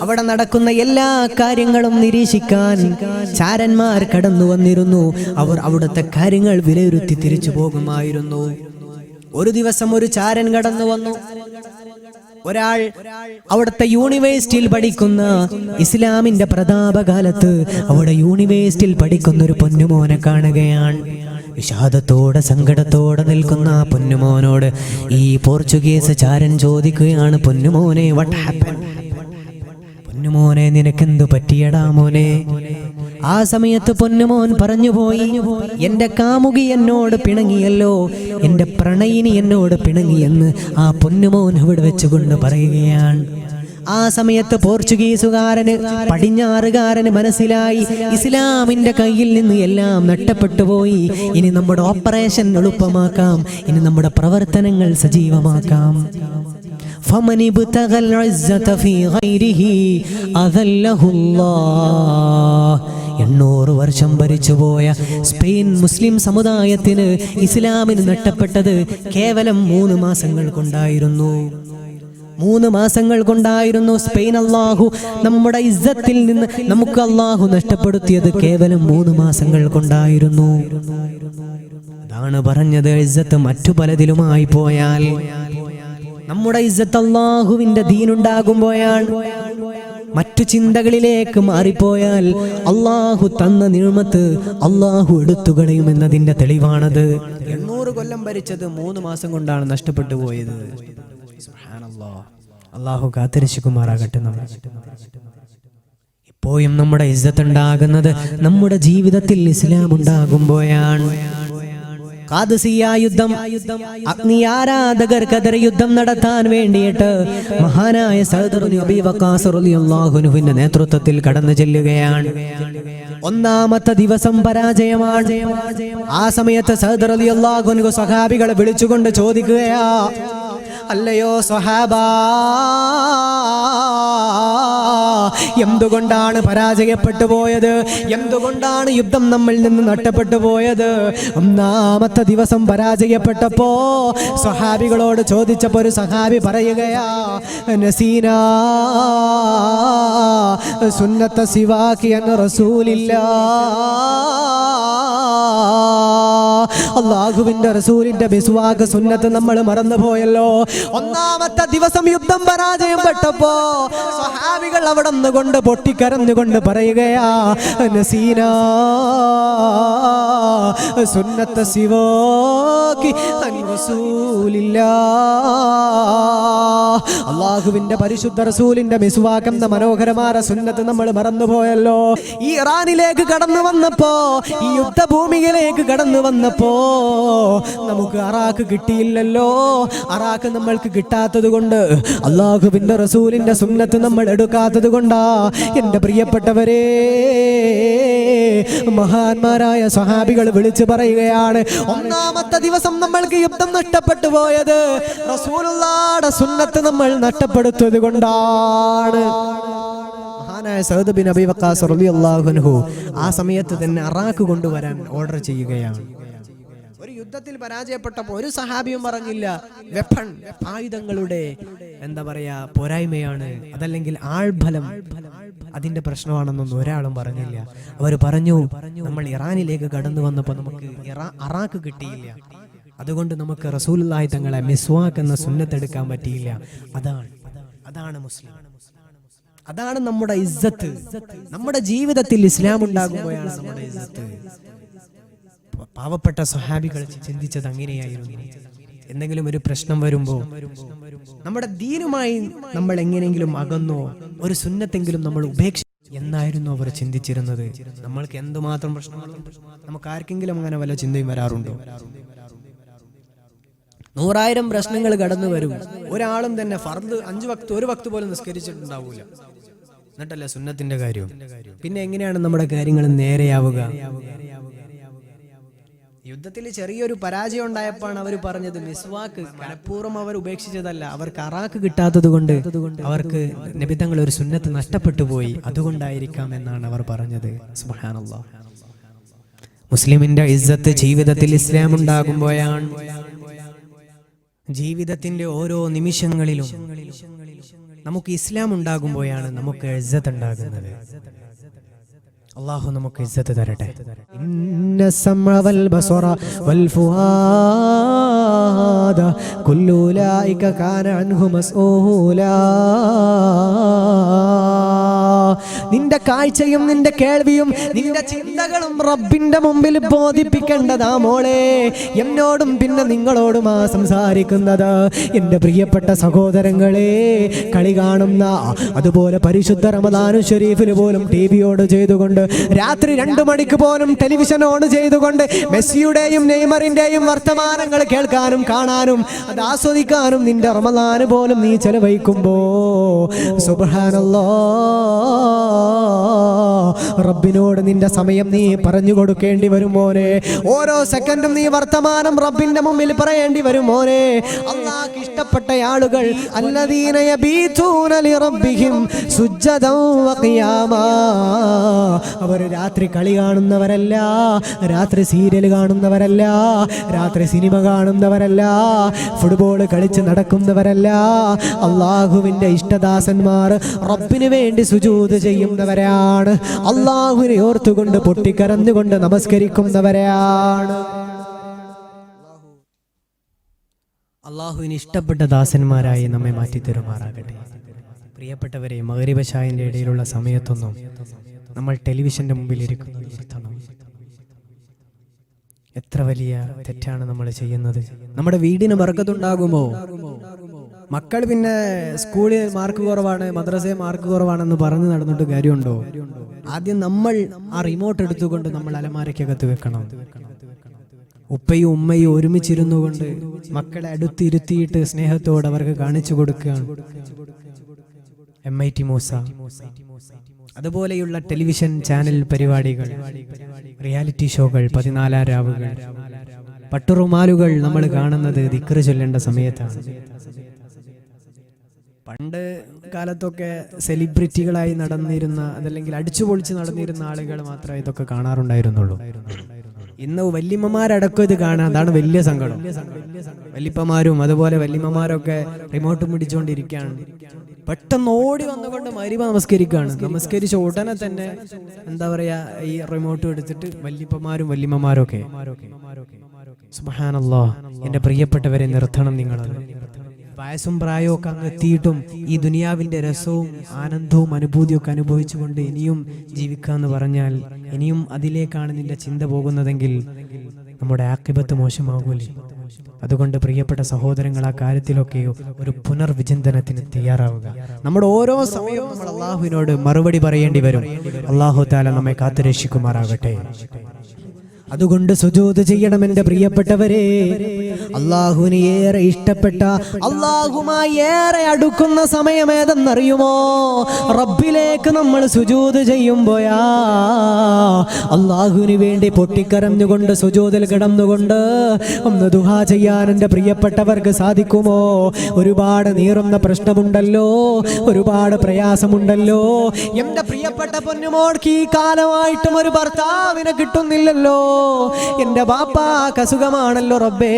അവിടെ നടക്കുന്ന എല്ലാ കാര്യങ്ങളും നിരീക്ഷിക്കാൻ ചാരന്മാർ കടന്നു വന്നിരുന്നു. അവർ അവിടുത്തെ കാര്യങ്ങൾ വിലയിരുത്തി തിരിച്ചു പോകുമായിരുന്നു. ഒരു ദിവസം ഒരു ചാരൻ കടന്നു വന്നു. ഒരാൾ അവിടുത്തെ യൂണിവേഴ്സിറ്റിയിൽ പഠിക്കുന്ന ഇസ്ലാമിന്റെ പ്രതാപകാലത്ത് അവിടെ യൂണിവേഴ്സിറ്റിയിൽ പഠിക്കുന്ന ഒരു പൊന്നുമോനെ കാണുകയാണ്. വിഷാദത്തോടെ സങ്കടത്തോടെ നിൽക്കുന്ന ആ പൊന്നുമോനോട് ഈ പോർച്ചുഗീസ് ചാരൻ ചോദിക്കുകയാണ് പൊന്നുമോനെ വട്ട് ഹാപ്പൻ പൊന്നുമോനെ നിനക്കെന്തു പറ്റിയടാ മോനെ? ആ സമയത്ത് പൊന്നുമോൻ പറഞ്ഞു പോയി എന്റെ കാമുകി എന്നോട് പിണങ്ങിയല്ലോ എന്റെ പ്രണയിനി എന്നോട് പിണങ്ങിയെന്ന് ആ പൊന്നുമോൻ ഇവിടെ വെച്ചുകൊണ്ട് പറയുകയാണ്. ആ സമയത്ത് പോർച്ചുഗീസുകാരന് പടിഞ്ഞാറുകാരന് മനസ്സിലായി ഇസ്ലാമിന്റെ കയ്യിൽ നിന്ന് എല്ലാം നഷ്ടപ്പെട്ടു പോയി. ഇനി നമ്മുടെ ഓപ്പറേഷൻ എളുപ്പമാക്കാം ഇനി നമ്മുടെ പ്രവർത്തനങ്ങൾ സജീവമാക്കാം. فمن ابتغى العزة في غيره أذله الله എണ്ണൂറ് വർഷം ഭരിച്ചുപോയ സ്പെയിൻ മുസ്ലിം സമുദായത്തിന് ഇസ്ലാമിന് നഷ്ടപ്പെട്ടത് കേവലം മൂന്ന് മാസങ്ങൾ കൊണ്ടായിരുന്നു മൂന്ന് മാസങ്ങൾ കൊണ്ടായിരുന്നു സ്പെയിൻ അള്ളാഹു നമ്മുടെ ഇസ്സത്തിൽ നിന്ന് നമുക്ക് അള്ളാഹു നഷ്ടപ്പെടുത്തിയത് കേവലം മൂന്ന് മാസങ്ങൾ കൊണ്ടായിരുന്നു അതാണ് പറഞ്ഞത് ഇസ്സത്ത് മറ്റു പലതിലുമായി പോയാൽ നമ്മുടെ ഇസ്സത്ത് അള്ളാഹുവിന്റെ ദീനുണ്ടാകുമ്പോഴാണ് മറ്റു ചിന്തകളിലേക്ക് മാറിപ്പോയാൽ അള്ളാഹു തന്ന നിയമത്ത് അള്ളാഹു എടുത്തുകളയുമെന്നതിന്റെ തെളിവാണത്. എണ്ണൂറ് കൊല്ലം ഭരിച്ചത് മൂന്ന് മാസം കൊണ്ടാണ് നഷ്ടപ്പെട്ടു പോയത്. അള്ളാഹു കാത്തിരിശുകുമാറാകട്ടെ ഇപ്പോഴും നമ്മുടെ ഇജ്ജത്ത് ഉണ്ടാകുന്നത് നമ്മുടെ ജീവിതത്തിൽ ഇസ്ലാം ഉണ്ടാകുമ്പോഴാണ് ഖാദിസിയ യുദ്ധം അഗ്നി ആരാധകർക്കെതിരെ യുദ്ധം നടത്താൻ വേണ്ടിയിട്ട് മഹാനായ സഹദർ അബീ വഖാസ് റളിയല്ലാഹുവിന്റെ നേതൃത്വത്തിൽ കടന്നു ചെല്ലുകയാണ്. ഒന്നാമത്തെ ദിവസം പരാജയമാണ്. ആ സമയത്ത് സഹദർ അള്ളാഹുനു സഹാബികളെ വിളിച്ചുകൊണ്ട് ചോദിക്കുകയാ അല്ലയോ സ്വഹാബാ എന്തുകൊണ്ടാണ് പരാജയപ്പെട്ടു പോയത്? എന്തുകൊണ്ടാണ് യുദ്ധം നമ്മിൽ നിന്ന് നഷ്ടപ്പെട്ടു പോയത്? ഒന്നാമത്തെ ദിവസം പരാജയപ്പെട്ടപ്പോ സഹാബികളോട് ചോദിച്ചപ്പോ ഒരു സഹാബി പറയുകയാ സുന്നത്ത സിവാക്കി എന്ന റസൂലില്ല. അള്ളാഹുവിന്റെ റസൂലിന്റെ ബിസ്വാക്ക് സുന്നത്ത് നമ്മൾ മറന്നുപോയല്ലോ. ഒന്നാമത്തെ ദിവസം യുദ്ധം പരാജയപ്പെട്ടപ്പോ സ്വഹാബികൾ അവിടെ കൊണ്ട് പൊട്ടിക്കരന്നുകൊണ്ട് പറയുകയാ നസീന സുന്നത്ത റസൂലില്ല. അള്ളാഹുവിന്റെ പരിശുദ്ധ റസൂലിന്റെ മിസ്വാക്കം മനോഹരമായ സുന്നത്ത് നമ്മൾ മറന്നുപോയല്ലോ. ഈ ഇറാനിലേക്ക് കടന്നു വന്നപ്പോ ഈ യുദ്ധഭൂമിയിലേക്ക് കടന്നു വന്നപ്പോ നമുക്ക് അറാക്ക് കിട്ടിയില്ലല്ലോ. അറാക്ക് നമ്മൾക്ക് കിട്ടാത്തത് കൊണ്ട് അള്ളാഹുബിന്റെ റസൂലിന്റെ സുന്നത്ത് നമ്മൾ എടുക്കാത്തത് കൊണ്ടാ. എന്റെ പ്രിയപ്പെട്ടവരെ മഹാന്മാരായ സഹാബികൾ വിളിച്ചു പറയുകയാണ് ഒന്നാമത്തെ ദിവസം നമ്മൾക്ക് യുദ്ധം നഷ്ടപ്പെട്ടു പോയത്. റസൂലുള്ളാടെ സുന്നത്ത് നമ്മൾ നഷ്ടപ്പെടുത്തത് കൊണ്ടാണ്. മഹാനായ സഹദ് ആ സമയത്ത് തന്നെ അറാക്ക് കൊണ്ടുവരാൻ ഓർഡർ ചെയ്യുകയാണ്. യുദ്ധത്തിൽ പരാജയപ്പെട്ടപ്പോൾ ഒരു സഹാബിയും പറഞ്ഞില്ല വെപ്പൺ ആയുധങ്ങളുടെ എന്താ പറയാ പോരായ്മയാണ്. അതല്ലെങ്കിൽ ആൾബലം അതിന്റെ പ്രശ്നമാണെന്നൊന്നും ഒരാളും പറഞ്ഞില്ല. അവർ പറഞ്ഞു നമ്മൾ ഇറാനിലേക്ക് കടന്നു വന്നപ്പോൾ നമുക്ക് അറാക്ക് കിട്ടിയില്ല. അതുകൊണ്ട് നമുക്ക് റസൂലുള്ളാഹി തങ്ങളെ മിസ്വാക്ക് എന്ന സുന്നത്തെടുക്കാൻ പറ്റിയില്ല. അതാണ് അതാണ് മുസ്ലിം. അതാണ് നമ്മുടെ ഇസ്സത്ത്. നമ്മുടെ ജീവിതത്തിൽ ഇസ്ലാം ഉണ്ടാകുമ്പോഴാണ് നമ്മുടെ ഇസ്സത്ത്. പാവപ്പെട്ട സ്വഹാബികൾ ചിന്തിച്ചത് അങ്ങനെയായിരുന്നു. എന്തെങ്കിലും ഒരു പ്രശ്നം വരുമ്പോൾ നമ്മുടെ ദീനുമായി നമ്മൾ എങ്ങനെയെങ്കിലും അകന്നോ ഒരു സുന്നത്തെങ്കിലും നമ്മൾ ഉപേക്ഷ എന്നായിരുന്നു അവർ ചിന്തിച്ചിരുന്നത്. നമ്മൾക്ക് എന്തുമാത്രം പ്രശ്നങ്ങളുണ്ട് നമുക്ക് ആർക്കെങ്കിലും അങ്ങനെ വല്ല ചിന്തയും വരാറുണ്ടോ? നൂറായിരം പ്രശ്നങ്ങൾ കടന്നു വരും. ഒരാളും തന്നെ ഫർദ് അഞ്ചു വക്ത് ഒരു വക്ത് പോലും നിസ്കരിച്ചിട്ടുണ്ടാവൂല. എന്നിട്ടല്ല സുന്നത്തിന്റെ കാര്യം? പിന്നെ എങ്ങനെയാണ് നമ്മുടെ കാര്യങ്ങൾ നേരെയാവുക? യുദ്ധത്തിൽ ചെറിയൊരു പരാജയം ഉണ്ടായപ്പോഴാണ് അവർ പറഞ്ഞത് മിസ്വാക്ക് മനഃപൂർവം അവർ ഉപേക്ഷിച്ചതല്ല അവർക്ക് അറാക്ക് കിട്ടാത്തത് കൊണ്ട് അവർക്ക് നിബിധങ്ങൾ ഒരു സുന്നത്ത് നഷ്ടപ്പെട്ടു പോയി അതുകൊണ്ടായിരിക്കാം എന്നാണ് അവർ പറഞ്ഞത്. മുസ്ലിമിന്റെ ഇസ്സത്ത് ജീവിതത്തിൽ ഇസ്ലാം ഉണ്ടാകുമ്പോഴാണ് ജീവിതത്തിന്റെ ഓരോ നിമിഷങ്ങളിലും നമുക്ക് ഇസ്ലാം ഉണ്ടാകുമ്പോഴാണ് നമുക്ക് ഇസ്സത്ത് ഉണ്ടാകുന്നത്. അള്ളാഹു നമുക്ക് ഇസ്സത്ത് തരട്ടെ ഇന്ന സമഅ വൽ ബസറ വൽ ഫുആദ കുല്ലു ഉലൈക കാന അൻഹു മസ്ഊലാ നിന്റെ കാഴ്ചയും നിന്റെ കേൾവിയും നിന്റെ ചിന്തകളും റബ്ബിന്റെ മുമ്പിൽ ബോധിപ്പിക്കേണ്ടതാ മോളെ. എന്നോടും പിന്നെ നിങ്ങളോടുമാ സംസാരിക്കുന്നത്. എന്റെ പ്രിയപ്പെട്ട സഹോദരങ്ങളെ കളി കാണുന്ന അതുപോലെ പരിശുദ്ധ റമദാനു ഷരീഫിൽ പോലും ടി വിയോട് ചെയ്തുകൊണ്ട് രാത്രി രണ്ടു മണിക്ക് പോലും ടെലിവിഷൻ ഓൺ ചെയ്തുകൊണ്ട് മെസ്സിയുടെയും നെയ്മറിന്റെയും വർത്തമാനങ്ങൾ കേൾക്കാനും കാണാനും അത് ആസ്വദിക്കാനും നിന്റെ റമദാന് പോലും നീ ചെലവഴിക്കുമ്പോ സുബ്ഹാനല്ലാ. റബ്ബിനോട് നിന്റെ സമയം നീ പറഞ്ഞു കൊടുക്കേണ്ടി വരും മോനെ. ഓരോ സെക്കൻഡും നീ വർത്തമാനം റബ്ബിന്റെ മുമ്പിൽ പറയേണ്ടി വരും മോനെ. അള്ളാഹ് ഇഷ്ടപ്പെട്ട ആളുകൾ അവർ രാത്രി കളി കാണുന്നവരല്ല രാത്രി സീരിയൽ കാണുന്നവരല്ല രാത്രി സിനിമ കാണുന്നവരല്ല ഫുട്ബോൾ കളിച്ച് നടക്കുന്നവരല്ല. അള്ളാഹുവിന്റെ ഇഷ്ടദാസന്മാർ റബ്ബിന് വേണ്ടി സുജൂത് ചെയ്യുന്നവരാണ് അള്ളാഹുവിനെ ഓർത്തുകൊണ്ട് പൊട്ടിക്കരഞ്ഞുകൊണ്ട് നമസ്കരിക്കുന്നവരാണ് അള്ളാഹുവിന് ഇഷ്ടപ്പെട്ട ദാസന്മാരായി നമ്മെ മാറ്റി തരുമാറാകട്ടെ. പ്രിയപ്പെട്ടവരെ മകരിവശായന്റെ ഇടയിലുള്ള സമയത്തൊന്നും നമ്മൾ ടെലിവിഷന്റെ മുമ്പിൽ ഇരിക്കുന്നു. എത്ര വലിയ തെറ്റാണ് നമ്മൾ ചെയ്യുന്നത്. നമ്മുടെ വീടിന് ബർക്കത്തുണ്ടാകുമോ മക്കൾ പിന്നെ സ്കൂളിൽ മാർക്ക് കുറവാണ് മദ്രസയിൽ മാർക്ക് കുറവാണെന്ന് പറഞ്ഞു നടന്നിട്ട് കാര്യമുണ്ടോ? ആദ്യം നമ്മൾ ആ റിമോട്ട് എടുത്തുകൊണ്ട് നമ്മൾ അലമാരയ്ക്കകത്ത് വെക്കണം. ഉപ്പയും ഉമ്മയും ഒരുമിച്ചിരുന്നു കൊണ്ട് മക്കളെ അടുത്തിരുത്തിയിട്ട് സ്നേഹത്തോടെ അവർക്ക് കാണിച്ചു കൊടുക്കുകയാണ്. M I T Moosa. അതുപോലെയുള്ള ടെലിവിഷൻ ചാനൽ പരിപാടികൾ റിയാലിറ്റി ഷോകൾ പതിനാലാം രാവുകൾ പട്ടുറുമാലുകൾ നമ്മൾ കാണുന്നത് ദിക്കറ് ചൊല്ലേണ്ട സമയത്താണ്. പണ്ട് കാലത്തൊക്കെ സെലിബ്രിറ്റികളായി നടന്നിരുന്ന അതല്ലെങ്കിൽ അടിച്ചുപൊളിച്ച് നടന്നിരുന്ന ആളുകൾ മാത്രമേ ഇതൊക്കെ കാണാറുണ്ടായിരുന്നുള്ളൂ. ഇന്ന് വല്യമ്മമാരടക്കം ഇത് കാണാൻ അതാണ് വലിയ സങ്കടം. വല്യപ്പമാരും അതുപോലെ വല്യമ്മമാരൊക്കെ റിമോട്ട് പിടിച്ചുകൊണ്ടിരിക്കുകയാണ് പെട്ടെന്ന് ഓടി വന്നുകൊണ്ട് മരിവ നമസ്കരിക്കുകയാണ്. നമസ്കരിച്ച ഉടനെ തന്നെ എന്താ പറയാ ഈ റിമോട്ട് എടുത്തിട്ട് വല്യപ്പമാരും വല്യമ്മമാരും ഒക്കെ സുബഹാനല്ലോ എന്റെ പ്രിയപ്പെട്ടവരെ നിർത്തണം നിങ്ങളത്. വയസ്സും പ്രായവും ഒക്കെ അങ്ങ് എത്തിയിട്ടും ഈ ദുനിയാവിന്റെ രസവും ആനന്ദവും അനുഭൂതിയൊക്കെ അനുഭവിച്ചുകൊണ്ട് ഇനിയും ജീവിക്കാന്ന് പറഞ്ഞാൽ ഇനിയും അതിലേക്കാണ് നിന്റെ ചിന്ത പോകുന്നതെങ്കിൽ നമ്മുടെ ആക്കിബത്ത് മോശമാകൂലേ? അതുകൊണ്ട് പ്രിയപ്പെട്ട സഹോദരങ്ങൾ ആ കാര്യത്തിലൊക്കെ ഒരു പുനർവിചിന്തനത്തിന് തയ്യാറാവുക. നമ്മുടെ ഓരോ സമയവും നമ്മൾ അള്ളാഹുവിനോട് മറുപടി പറയേണ്ടി വരും. അള്ളാഹു താല നമ്മെ കാത്തുരക്ഷിക്കുമാറാകട്ടെ. അതുകൊണ്ട് സുജൂത് ചെയ്യണം എന്റെ പ്രിയപ്പെട്ടവരെ. അള്ളാഹുവിന് ഏറെ ഇഷ്ടപ്പെട്ട അള്ളാഹുമായി ഏറെ അടുക്കുന്ന സമയം ഏതെന്നറിയുമോ? റബ്ബിലേക്ക് നമ്മൾ സുജൂത് ചെയ്യുമ്പോയാ അള്ളാഹുവിന് വേണ്ടി പൊട്ടിക്കരഞ്ഞുകൊണ്ട് സുജൂതിൽ കിടന്നുകൊണ്ട് ഒന്ന് ദുഹാ ചെയ്യാൻ എന്റെ പ്രിയപ്പെട്ടവർക്ക് സാധിക്കുമോ? ഒരുപാട് നീറുന്ന പ്രശ്നമുണ്ടല്ലോ ഒരുപാട് പ്രയാസമുണ്ടല്ലോ. എന്റെ പ്രിയപ്പെട്ട പൊന്നുമോൾക്ക് ഈ കാലമായിട്ടും ഒരു ഭർത്താവിനെ കിട്ടുന്നില്ലല്ലോ. എന്റെ ബാപ്പാക്ക് അസുഖമാണല്ലോ റബ്ബേ.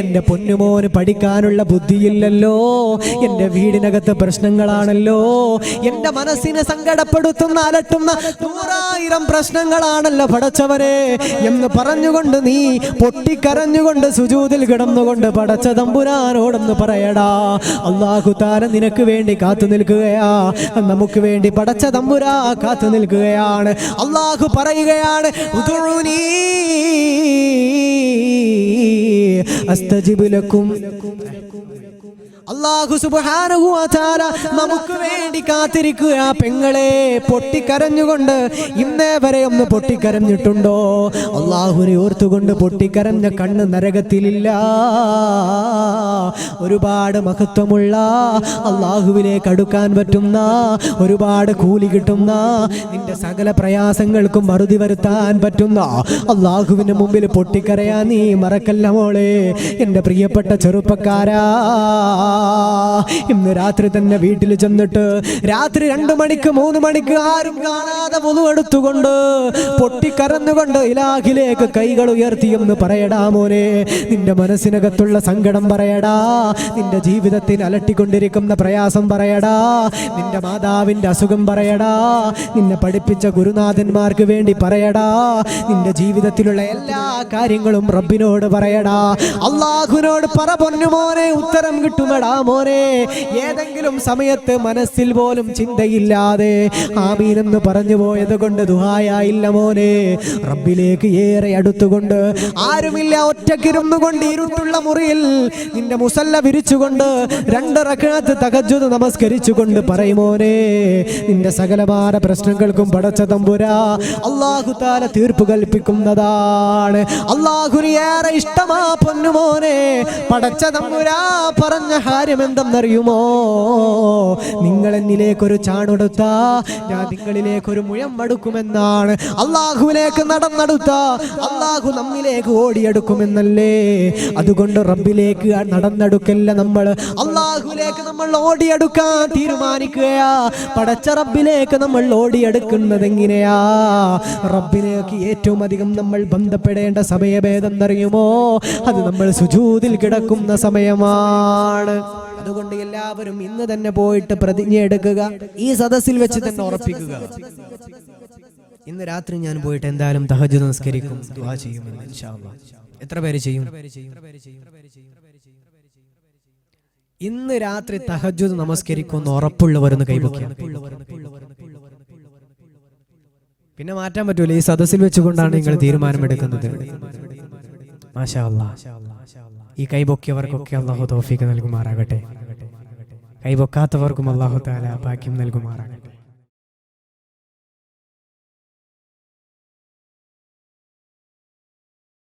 എന്റെ പൊന്നുമോന് പഠിക്കാനുള്ള ബുദ്ധിയില്ലല്ലോ. എന്റെ വീടിനകത്ത് പ്രശ്നങ്ങളാണല്ലോ. എന്റെ മനസ്സിനെ സങ്കടപ്പെടുത്തുന്ന അലട്ടുന്ന നൂറായിരം പ്രശ്നങ്ങളാണല്ലോ പടച്ചവരെ. എന്ന് പറഞ്ഞുകൊണ്ട് നീ പൊട്ടിക്കരഞ്ഞുകൊണ്ട് സുജൂതിൽ കിടന്നുകൊണ്ട് പടച്ച തമ്പുരാനോടൊന്ന് പറയടാ. അള്ളാഹു താര നിനക്ക് വേണ്ടി കാത്തു നിൽക്കുകയാ. നമുക്ക് വേണ്ടി പടച്ച തമ്പുരാ കാത്തു നിൽക്കുകയാണ്. അള്ളാഹു പറയുകയാണ് ഉദുഉനീ അസ്തജിബ് ലക്കും. അള്ളാഹു തആല നമുക്ക് വേണ്ടി കാത്തിരിക്കുക പെങ്ങളെ. പൊട്ടിക്കരഞ്ഞുകൊണ്ട് ഇന്നേ വരെ ഒന്ന് പൊട്ടിക്കരഞ്ഞിട്ടുണ്ടോ? അള്ളാഹുവിനെ ഓർത്തുകൊണ്ട് പൊട്ടിക്കരഞ്ഞ കണ്ണ് നരകത്തിലില്ല. ഒരുപാട് മഹത്വമുള്ള അള്ളാഹുവിലേക്ക് കടുക്കാൻ പറ്റുന്ന ഒരുപാട് കൂലി കിട്ടുന്ന നിന്റെ സകല പ്രയാസങ്ങൾക്കും മറുതി വരുത്താൻ പറ്റുന്ന അള്ളാഹുവിന് മുമ്പിൽ പൊട്ടിക്കരയാ നീ മറക്കല്ല മോളെ. എന്റെ പ്രിയപ്പെട്ട ചെറുപ്പക്കാരാ. ഇന്ന് രാത്രി തന്നെ വീട്ടിൽ ചെന്നിട്ട് രാത്രി രണ്ടു മണിക്ക് മൂന്ന് മണിക്ക് ആരും കാണാതെ പൊതുവെടുത്തുകൊണ്ട് പൊട്ടിക്കരന്നുകൊണ്ട് ഇലാഹിലേക്ക് കൈകൾ ഉയർത്തിയെന്ന് പറയടാ മോനെ. നിന്റെ മനസ്സിനകത്തുള്ള സങ്കടം പറയടാ. നിന്റെ ജീവിതത്തിൽ അലട്ടിക്കൊണ്ടിരിക്കുന്ന പ്രയാസം പറയടാ. നിന്റെ മാതാവിന്റെ അസുഖം പറയടാ. നിന്നെ പഠിപ്പിച്ച ഗുരുനാഥന്മാർക്ക് വേണ്ടി പറയടാ. നിന്റെ ജീവിതത്തിലുള്ള എല്ലാ കാര്യങ്ങളും റബ്ബിനോട് പറയടാ. അള്ളാഹുനോട് പറ മോനെ ഉത്തരം കിട്ടുമടാ. മോനെ ഏതെങ്കിലും സമയത്ത് മനസ്സിൽ പോലും ചിന്തയില്ലാതെ ആമീൻ എന്ന് പറഞ്ഞു പോയത് കൊണ്ട് ദുഹായില്ല മോനെ. റബ്ബിലേക്ക് ഏറെ അടുത്തുകൊണ്ട് ആരുമില്ല ഒറ്റക്കിരുന്നു കൊണ്ട് ഇരുട്ടുള്ള മുറിയിൽ നിന്റെ മുസല്ല വിരിച്ചുകൊണ്ട് രണ്ട് റക്കാത്ത് തകജുത് നമസ്കരിച്ചുകൊണ്ട് പറയുമോനെ നിന്റെ സകലമായ പ്രശ്നങ്ങൾക്കും പടച്ച തമ്പുരാ അള്ളാഹു താല തീർപ്പ് കൽപ്പിക്കുന്നതാണ്. അള്ളാഹുന് ഏറെ ഇഷ്ടമാ പൊന്നുമോനെ പടച്ച തമ്പുരാ പറഞ്ഞ കാര്യം എന്തെന്നറിയുമോ നിങ്ങൾ എന്നിലേക്കൊരു ചാണൊടുത്ത ഞാൻ നിങ്ങളിലേക്കൊരു മുഴം മടുക്കുമെന്നാണ് അള്ളാഹുവിലേക്ക് നടന്നെടുത്ത. അള്ളാഹു നമ്മിലേക്ക് ഓടിയെടുക്കുമെന്നല്ലേ? അതുകൊണ്ട് റബ്ബിലേക്ക് നടന്നെടുക്കല്ല നമ്മൾ. അള്ളാഹുലേക്ക് നമ്മൾ ഓടിയെടുക്കാൻ തീരുമാനിക്കുകയാ. പടച്ച റബ്ബിലേക്ക് നമ്മൾ ഓടിയെടുക്കുന്നത് എങ്ങനെയാ റബ്ബിലേക്ക് ഏറ്റവും അധികം നമ്മൾ ബന്ധപ്പെടേണ്ട സമയഭേദം എന്നറിയുമോ? അത് നമ്മൾ സുജൂതിൽ കിടക്കുന്ന സമയമാണ്. അതുകൊണ്ട് എല്ലാവരും ഇന്ന് തന്നെ പോയിട്ട് പ്രതിജ്ഞ എടുക്കുക. ഈ സദസ്സിൽ വെച്ച് തന്നെ ഉറപ്പിക്കുക. ഇന്ന് രാത്രി ഞാൻ പോയിട്ട് എന്തായാലും തഹജ് നമസ്കരിക്കും ദുആ ചെയ്യുമെന്ന്. എത്ര പേര് ചെയ്യും? ഇന്ന് രാത്രി തഹജ് നമസ്കരിക്കുമെന്ന് ഉറപ്പുള്ളവരെന്ന് കൈപൊക്കിയാണ് പിന്നെ മാറ്റാൻ പറ്റൂല. ഈ സദസ്സിൽ വെച്ചുകൊണ്ടാണ് നിങ്ങൾ തീരുമാനമെടുക്കുന്നത്. മാഷാ അല്ലാ. ഈ കൈപൊക്കിയവർക്കൊക്കെ അള്ളാഹു തോഫീക്ക് നൽകുമാറാകട്ടെ. കൈപൊക്കാത്തവർക്കും അള്ളാഹു താല ഭാഗ്യം നൽകുമാറാകട്ടെ.